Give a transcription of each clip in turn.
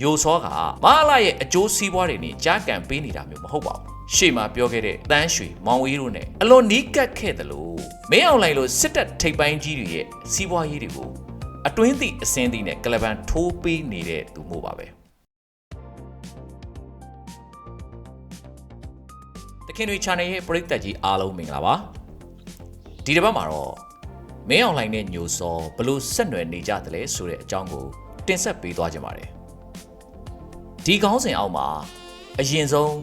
ညိုစောကမဟာလာရဲ့အကျိုးစီးပွားတွေနဲ့ကြားကန်ပေးနေတာမျိုးမဟုတ်ပါဘူးရှေ့မှာပြောခဲ့တဲ့တန်းရွှေမောင်ဝေးတို့နဲ့အလွန်နီးကပ်ခဲ့တယ်လို့မင်းအောင်လှိုင်လိုစစ်တပ်ထိပ်ပိုင်းကြီးတွေရဲ့စီးပွားရေးတွေကိုအတွင်းသည့်အစင်းသည့်နဲ့ကလပန်ထိုးပေးနေတဲ့သူမျိုးပါပဲတခင်တွေ channel ရဲ့ပရိသတ်ကြီးအားလုံးမင်္ဂလာပါဒီတစ်ပတ်မှာတော့မင်းအောင်လှိုင်နဲ့ညိုစောဘလို့ဆက်နွယ်နေကြတယ်လဲဆိုတဲ့အကြောင်းကိုတင်ဆက်ပေးသွားကြပါမယ် ဒီကောင်းစဉ်အောက်မှာအရင်ဆုံး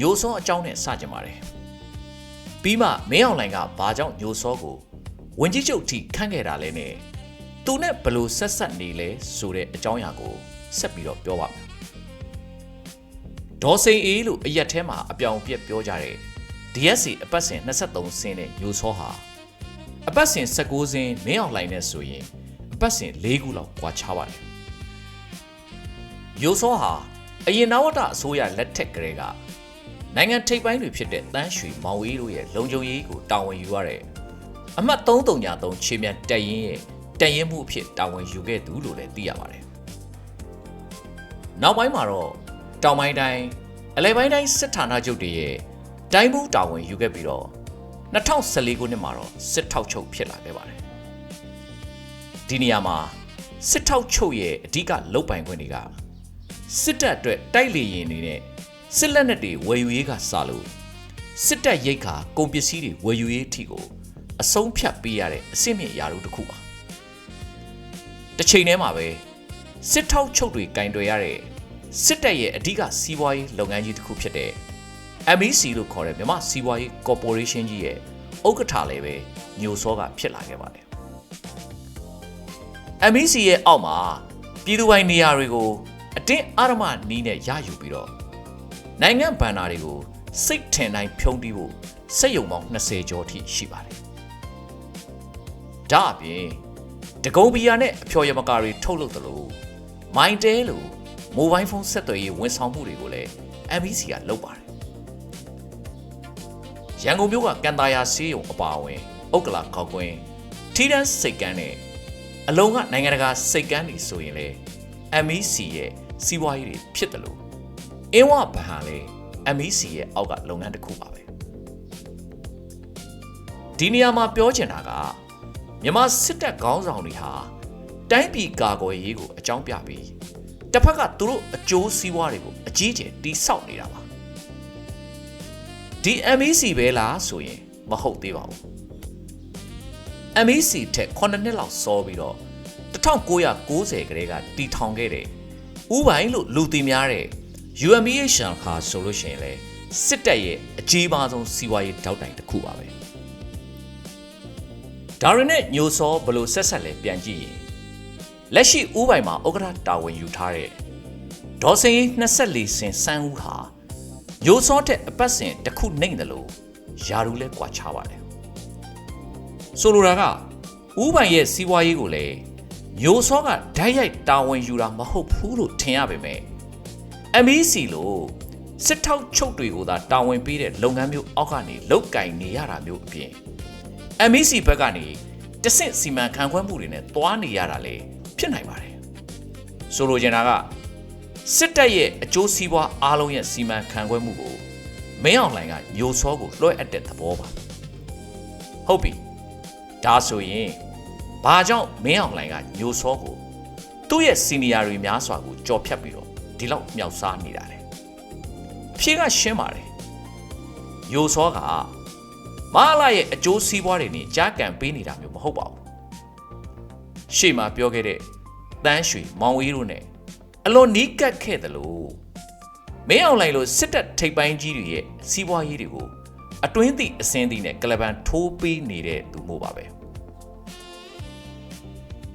ညိုစောအကြောင်းနဲ့စကြပါတယ်ပြီးမှမင်းအောင်လှိုင်ကဘာကြောင့်ညိုစောကိုဝင်ကြီးချုပ်ထိခန့်ခဲ့တာလဲနဲ့သူနဲ့ဘလို့ဆက်ဆက်နေလဲဆိုတဲ့အကြောင်းအရာကိုဆက်ပြီးတော့ပြောပါမယ်ဒေါ်စိန်အေးလို့အရက်ထဲမှာအပြောင်ပြက်ပြောကြတဲ့ DSC အပတ်စဉ်23ဆင်းတဲ့ညိုစောဟာအပတ်စဉ်19ဆင်းမင်းအောင်လှိုင်နဲ့ဆိုရင်အပတ်စဉ်၄ခုလောက်ကွာခြားပါတယ်ညိုစောဟာ အရင်နဝတအစိုးရလက်ထက်ကလေးကနိုင်ငံထိပ်ပိုင်းတွေဖြစ်တဲ့တန်းရွှေမောင်ဝေးတို့ရဲ့လုံခြုံရေးကိုတာဝန်ယူရတဲ့အမှတ်333ခြေမြန်တက်ရင်ရဲ့တက်ရင်မှုအဖြစ်တာဝန်ယူခဲ့သူလို့လည်းသိရပါတယ်နောက်ပိုင်းမှာတော့တောင်ပိုင်းတိုင်းအလဲပိုင်းတိုင်းစစ်ဌာနချုပ်တွေရဲ့တိုင်းမှုတာဝန်ယူခဲ့ပြီးတော့2014ခုနှစ်မှာတော့စစ်ထောက်ချုပ်ဖြစ်လာခဲ့ပါတယ်ဒီနေရာမှာစစ်ထောက်ချုပ်ရဲ့အဓိကလုပ်ပိုင်ခွင့်တွေက စစ်တပ်အတွက်တိုက်လေရင်တွေနဲ့စစ်လက်နက်တွေဝယ်ယူရေးကစလို့စစ်တပ်ရိတ်ခါကုန်ပစ္စည်းတွေဝယ်ယူရေးအထိကိုအဆုံးဖြတ်ပေးရတဲ့အဆင့်မြင့်ရာထူးတစ်ခုပါတစ်ချိန်တည်းမှာပဲစစ်ထောက်ချုပ်တွေကင်တွယ်ရတဲ့စစ်တပ်ရဲ့အဓိကစီးပွားရေးလုပ်ငန်းကြီးတစ်ခုဖြစ်တဲ့ MEC လို့ခေါ်တဲ့မြန်မာစီးပွားရေးကော်ပိုရေးရှင်းကြီးရဲ့ဥက္ကဋ္ဌလည်းပဲညိုစောကဖြစ်လာခဲ့ပါတယ် MEC ရဲ့အောက်မှာပြည်သူပိုင်နေရာတွေကို အတင်းအဓမ္မနီးနဲ့ရယူပြီးတော့နိုင်ငံဘဏ္ဍာတွေကိုစိတ်ထင်တိုင်းဖြုံးတီးဖို့စက်ယုံပေါင်း20ကျော်ထိရှိပါတယ်။ဒါအပြင်တကုံဘီယာနဲ့အဖျော်ရမကာတွေထုတ်လုပ်သလိုမိုင်းတဲလိုမိုဘိုင်းဖုန်းဆက်သွယ်ရေးဝန်ဆောင်မှုတွေကိုလည်း MEC ကလုပ်ပါတယ်။ရန်ကုန်မြို့ကကန်တာယာဆေးရုံအပါအဝင်ဥက္ကလာခောက်ကွင်းထီးတန်းစိတ်ကန်းနဲ့အလုံးကနိုင်ငံတကာစိတ်ကန်းတွေဆိုရင်လေ MEC ရဲ့ စီးပွားရေးတွေဖြစ်တယ်လို့အင်းဝဘဏ်ဟာလေ MEC ရဲ့အောက်ကလုပ်ငန်းတစ်ခုပါပဲဒီနေရာမှာပြောချင်တာကမြန်မာစစ်တပ်ခေါင်းဆောင်တွေဟာတိုင်းပြည်ကာကွယ်ရေးကိုအကြောင်းပြပြီးတစ်ဖက်ကသူတို့အကျိုးစီးပွားတွေကိုအကြီးအကျယ်တိဆောက်နေတာပါဒီ MEC ပဲလားဆိုရင်မဟုတ်သေးပါဘူး MEC ထက်9နှစ်လောက်စောပြီးတော့1990ကလေးကတီထောင်ခဲ့တဲ့ ဥပိုင်လို့လူသိများတဲ့ UMEH ခါဆိုလို့ရှိရင်လေစစ်တပ်ရဲ့အကြီးမားဆုံးစီးပွားရေးတောက်တိုင်တစ်ခုပါပဲဒါရနဲ့ညိုစောဘလို့ဆက်ဆက်လဲပြန်ကြည့်ရင်လက်ရှိဥပိုင်မှာဥက္ကဋ္ဌတာဝန်ယူထားတဲ့ဒေါ်စင်24စင်စန်းဦးဟာညိုစောတဲ့အပတ်စဉ်တစ်ခုနှိမ့်တယ်လို့ယာရူလဲကွာချပါတယ်ဆိုလိုတာကဥပိုင်ရဲ့စီးပွားရေးကိုလည်း ညိုစောကဓာတ်ရိုက်တာဝန်ယူတာမဟုတ်ဘူးလို့ထင်ရပေမဲ့ MEC လို့စစ်ထောက်ချုပ်တွေကိုသာတာဝန်ပေးတဲ့လုပ်ငန်းမျိုးအောက်ကနေလုတ်ကင်နေရတာမျိုးအပြင် MEC ဘက်ကနေတဆင့်စီမံခန့်ခွဲမှုတွေနဲ့တွားနေရတာလေဖြစ်နိုင်ပါတယ်ဆိုလိုချင်တာကစစ်တပ်ရဲ့အကျိုးစီးပွားအားလုံးရဲ့စီမံခန့်ခွဲမှုကိုမင်းအောင်လှိုင်ကညိုစောကိုလွှဲအပ်တဲ့သဘောပါဟုတ်ပြီဒါဆိုရင် ဘာကြောင့်မင်းအောင်လှိုင်ကညိုစောကိုသူ့ရဲ့စီနီယာတွေများစွာကိုကြော်ဖြတ်ပြီးတော့ဒီလောက်မြောက်စားနေတာလေဖြေကရှင်းပါတယ်ညိုစောကမဟာလာရဲ့အကျိုးစီးပွားတွေနဲ့ကြားကန်ပေးနေတာမျိုးမဟုတ်ပါဘူးရှေ့မှာပြောခဲ့တဲ့တန်းရွှေမောင်ဝေးတို့နဲ့အလွန်နီးကပ်ခဲ့တယ်လို့မင်းအောင်လှိုင်လိုစစ်တပ်ထိပ်ပိုင်းကြီးတွေရဲ့စီးပွားရေးတွေကိုအတွင်းသည့်အစင်းသည့်နဲ့ကလပန်ထိုးပေးနေတဲ့သူမျိုးပါပဲ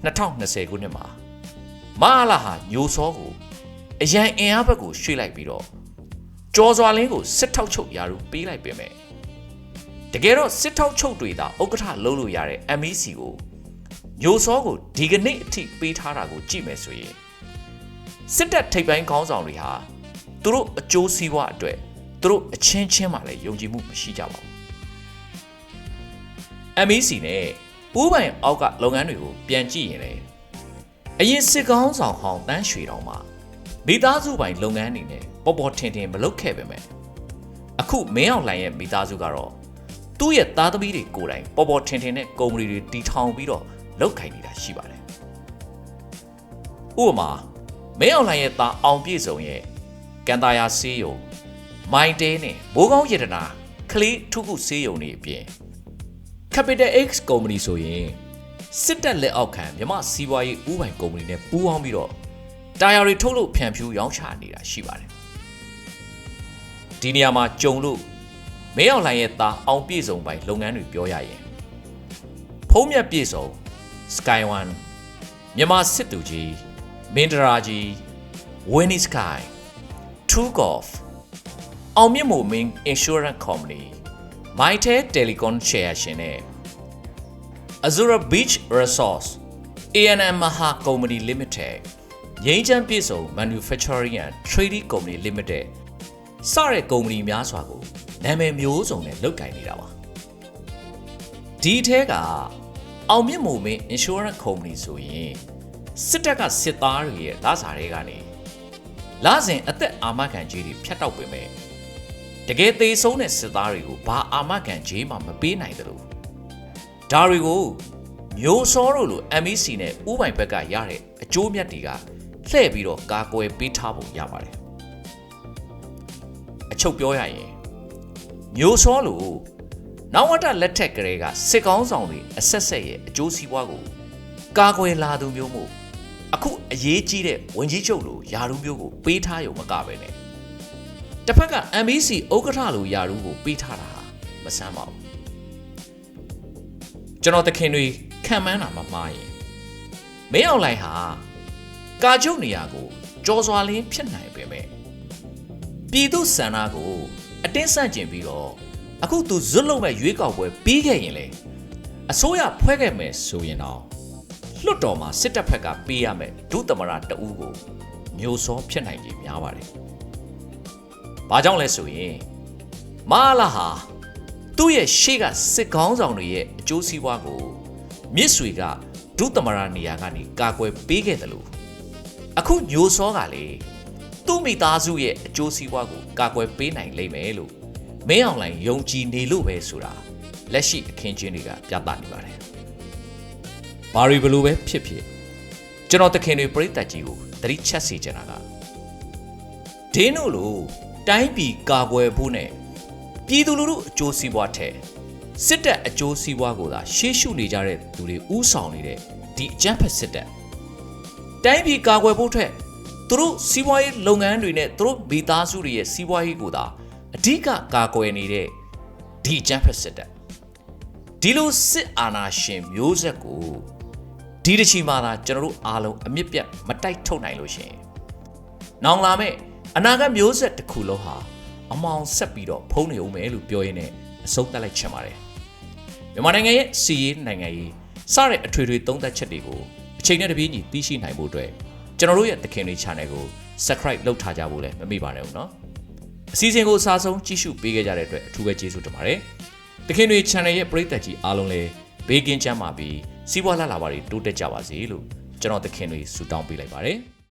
2020ခုနှစ်မှာမဟာလာဟာညိုစောကိုအရန်အင်အားဘက်ကိုရွှေ့လိုက်ပြီးတော့ကြော်စွာလင်းကိုစစ်ထောက်ချုပ်ရာထူးပေးလိုက်ပေမဲ့တကယ်တော့စစ်ထောက်ချုပ်တွေသာဥက္ကဋ္ဌလုပ်လို့ရတဲ့ MEC ကိုညိုစောကိုဒီကနေ့အထိပေးထားတာကိုကြည့်မယ်ဆိုရင်စစ်တပ်ထိပ်ပိုင်းခေါင်းဆောင်တွေဟာသူတို့အကျိုးစီးပွားအတွက်သူတို့အချင်းချင်းမှလည်းယုံကြည်မှုမရှိကြပါဘူး MEC နဲ့ ဥပိုင်အောက်ကလုပ်ငန်းတွေကိုပြန်ကြည့်ရင်လေအရင်စစ်ကောင်းဆောင်ဟောင်းတန်းရွှေတော်မှာမိသားစုပိုင်လုပ်ငန်းအနေနဲ့ပေါ်ပေါ်ထင်ထင်မလုပ်ခဲ့ပေမဲ့အခုမင်းအောင်လှိုင်ရဲ့မိသားစုကတော့သူ့ရဲ့သားသမီးတွေကိုယ်တိုင်ပေါ်ပေါ်ထင်ထင်နဲ့ကုမ္ပဏီတွေတီထောင်ပြီးတော့လုပ်ခိုင်းနေတာရှိပါတယ်ဥပမာမင်းအောင်လှိုင်ရဲ့သားအောင်ပြည့်စုံရဲ့ကန်တာယာဆေးရုံမိုင်းတဲနဲ့ဘိုးကောင်းရတနာကလေးထုခုဆေးရုံတွေအပြင် Capital X ကုမ္ပဏီဆိုရင်စစ်တပ်လက်အောက်ခံမြမစီးပွားရေးဥပိုင်ကုမ္ပဏီနဲ့ပူးပေါင်းပြီးတော့တာယာတွေထုတ်လို့ဖြန့်ဖြူးရောင်းချနေတာရှိပါတယ်ဒီနေရာမှာကြုံလို့မင်းအောင်လှိုင်ရဲ့သားအောင်ပြည့်စုံပိုင်လုပ်ငန်းတွေပြောရရင်ဖုံးမြတ်ပြည့်စုံ Sky One မြန်မာစစ်တူကြီးမင်းဒရာကြီး Winnie Sky True Golf အောင်မြင့်မိုမင်း Insurance Company Mytel Telecom Share ရှင်နဲ့ Azura Beach Resource ANM Maha Company Limited ငိမ့်ချမ်းပြည်စုံ Manufacturing and Trading Company Limited စတဲ့ကုမ္ပဏီများစွာကိုနာမည်မျိုးစုံနဲ့လုပ်ကိုင်နေတာပါဒီထဲကအောင်မြင့်မိုမင်း Insurance Company ဆိုရင်စစ်တပ်ကစစ်သားတွေရဲ့လာစားတွေကနေလာစဉ်အသက်အာမခံကြီးတွေဖြတ်တောက်ပေမဲ့ တကယ်သေးဆုံးတဲ့စစ်သားတွေကိုဘာအာမခံကြီးမှမပေးနိုင်တယ်လို့ဒါတွေကိုမျိုးစောတို့လို MEC နဲ့ဥပိုင်ဘက်ကရတဲ့အကျိုးမြတ်တွေကလှည့်ပြီးတော့ကာကွယ်ပေးထားပုံရပါတယ်အချုပ်ပြောရရင်မျိုးစောလိုနောက်ဝတ္တလက်ထက်ကလေးကစစ်ကောင်းဆောင်တွေအဆက်ဆက်ရဲ့အကျိုးစီးပွားကိုကာကွယ်လာသူမျိုးမို့အခုအရေးကြီးတဲ့ဝန်ကြီးချုပ်လိုယာရုမျိုးကိုပေးထားရုံမကပဲနဲ့ တစ်ဖက်က MBC ဥက္ကဋ္ဌလိုယာရုကိုပေးထားတာဟာမဆန်းပါဘူးကျွန်တော်တခင်တွေခံမှန်းတာမမှားရင်မင်းအောင်လှိုင်ဟာကာချုပ်နေရာကိုကြော်စွာလင်းဖြစ်နိုင်ပေမဲ့ပြည်သူစန္ဒကိုအတင်းဆန့်ကျင်ပြီးတော့အခုသူဇွတ်လုံးမဲ့ရွေးကောက်ပွဲပြီးခဲ့ရင်လေအစိုးရဖွဲ့ခဲ့မယ်ဆိုရင်တော့လွတ်တော်မှာစစ်တပ်ဖက်ကပေးရမယ်ဒုသမရတအူးကိုမျိုးစောဖြစ်နိုင်ကြီးများပါတယ်။ ဘာကြောင့်လဲဆိုရင်မာလာဟာသူ့ရဲ့ရှေ့ကစစ်ကောင်းဆောင်တွေရဲ့အကျိုးစီးပွားကိုမြစ်ဆွေကဒုသမရနေရာကနေကာကွယ်ပေးခဲ့တယ်လို့အခုညိုစောကလေသူ့မိသားစုရဲ့အကျိုးစီးပွားကိုကာကွယ်ပေးနိုင်လိမ့်မယ်လို့မင်းအောင်လှိုင်ယုံကြည်နေလို့ပဲဆိုတာလက်ရှိအခင်းချင်းတွေကပြသနေပါတယ်။ဘာရီဘလို့ပဲဖြစ်ဖြစ်ကျွန်တော်တခင်တွေပြိတ္တကြီးကိုသတိချက်စေချင်တာကဒင်းတို့လို တိုင်းပြည်ကာကွယ်ဖို့နဲ့ပြည်သူလူထုအကျိုးစီးပွားထဲစစ်တပ်အကျိုးစီးပွားကိုသာရှေ့ရှုနေကြတဲ့သူတွေဥဆောင်နေတဲ့ဒီအကြမ်းဖက်စစ်တပ်တိုင်းပြည်ကာကွယ်ဖို့ထက်သူတို့စီးပွားရေးလုပ်ငန်းတွေနဲ့သူတို့မိသားစုတွေရဲ့စီးပွားရေးကိုသာအဓိကကာကွယ်နေတဲ့ဒီအကြမ်းဖက်စစ်တပ်ဒီလိုစစ်အာဏာရှင်မျိုးဆက်ကိုဒီတစ်ချီမှသာကျွန်တော်တို့အားလုံးအမြင့်ပြတ်မတိုက်ထုတ်နိုင်လို့ရှရင်နောင်လာမဲ့ အနာဂတ်မျိုးဆက်တစ်ခုလုံးဟာအမောင်ဆက်ပြီးတော့ဖုံးနေဦးမယ်လို့ပြောရင်းနဲ့အဆုံးသတ်လိုက်ချင်ပါတယ်မြန်မာနိုင်ငံရဲ့စီးရေးနိုင်ငံရေးစတဲ့အထွေထွေသုံးသပ်ချက်တွေကိုအချိန်နဲ့တပြေးညီသိရှိနိုင်ဖို့အတွက်ကျွန်တော်တို့ရဲ့သခင်တွေ channel ကို subscribe လုပ်ထားကြဖို့လည်းမမေ့ပါနဲ့ဦးနော်အစီအစဉ်ကိုအစားဆုံးကြည့်ရှုပေးခဲ့ကြတဲ့အတွက်အထူးပဲကျေးဇူးတင်ပါတယ်သခင်တွေ channel ရဲ့ပရိသတ်ကြီးအားလုံးလည်းဘေးကင်းချမ်းပါပြီးစီးပွားလှလှပါတွေတိုးတက်ကြပါစေလို့ကျွန်တော်သခင်တွေဆုတောင်းပေးလိုက်ပါတယ်